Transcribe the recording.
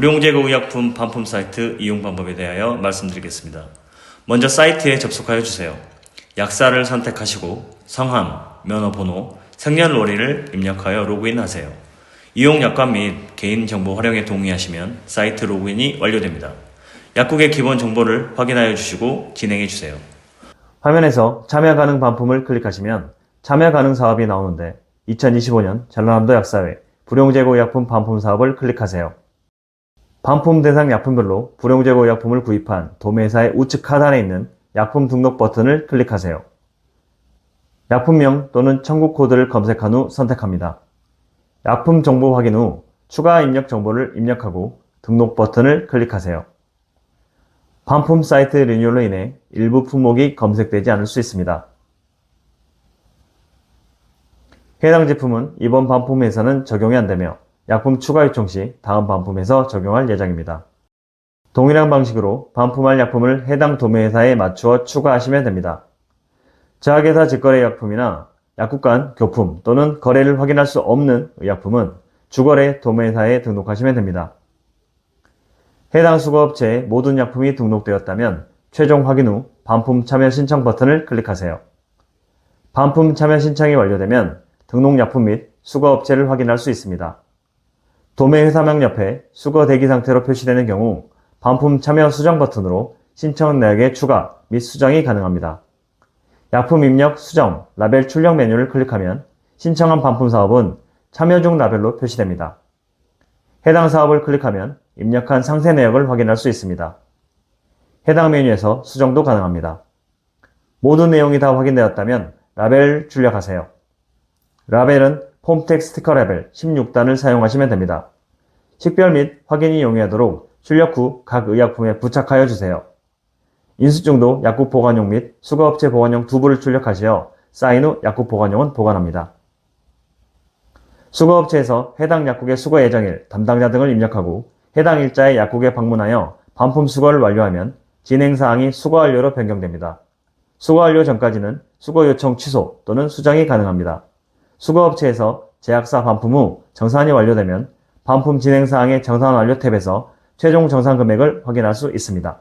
불용제거 의약품 반품 사이트 이용 방법에 대하여 말씀드리겠습니다. 먼저 사이트에 접속하여 주세요. 약사를 선택하시고 성함, 면허번호, 생년월일을 입력하여 로그인하세요. 이용 약관 및 개인 정보 활용에 동의하시면 사이트 로그인이 완료됩니다. 약국의 기본 정보를 확인하여 주시고 진행해 주세요. 화면에서 참여 가능 반품을 클릭하시면 참여 가능 사업이 나오는데 2025년 전라남도 약사회 불용제고 약품 반품 사업을 클릭하세요. 반품 대상 약품별로 불용제고 약품을 구입한 도매사의 우측 하단에 있는 약품 등록 버튼을 클릭하세요. 약품명 또는 청구 코드를 검색한 후 선택합니다. 약품 정보 확인 후 추가 입력 정보를 입력하고 등록 버튼을 클릭하세요. 반품 사이트 리뉴얼로 인해 일부 품목이 검색되지 않을 수 있습니다. 해당 제품은 이번 반품에서는 적용이 안 되며 약품 추가 요청 시 다음 반품에서 적용할 예정입니다. 동일한 방식으로 반품할 약품을 해당 도매회사에 맞추어 추가하시면 됩니다. 저학회사 직거래 약품이나 약국 간 교품 또는 거래를 확인할 수 없는 의약품은 주거래 도매회사에 등록하시면 됩니다. 해당 수거업체에 모든 약품이 등록되었다면 최종 확인 후 반품 참여 신청 버튼을 클릭하세요. 반품 참여 신청이 완료되면 등록 약품 및 수거업체를 확인할 수 있습니다. 도매 회사명 옆에 수거 대기 상태로 표시되는 경우 반품 참여 수정 버튼으로 신청 내역의 추가 및 수정이 가능합니다. 약품 입력, 수정, 라벨 출력 메뉴를 클릭하면 신청한 반품 사업은 참여 중 라벨로 표시됩니다. 해당 사업을 클릭하면 입력한 상세 내역을 확인할 수 있습니다. 해당 메뉴에서 수정도 가능합니다. 모든 내용이 다 확인되었다면 라벨 출력하세요. 라벨은 폼텍 스티커 라벨 16단을 사용하시면 됩니다. 식별 및 확인이 용이하도록 출력 후 각 의약품에 부착하여 주세요. 인수증도 약국 보관용 및 수거업체 보관용 두 부를 출력하시어 사인 후 약국 보관용은 보관합니다. 수거업체에서 해당 약국의 수거 예정일, 담당자 등을 입력하고 해당 일자에 약국에 방문하여 반품 수거를 완료하면 진행사항이 수거 완료로 변경됩니다. 수거 완료 전까지는 수거 요청 취소 또는 수정이 가능합니다. 수거업체에서 제약사 반품 후 정산이 완료되면 반품 진행 사항의 정산 완료 탭에서 최종 정산 금액을 확인할 수 있습니다.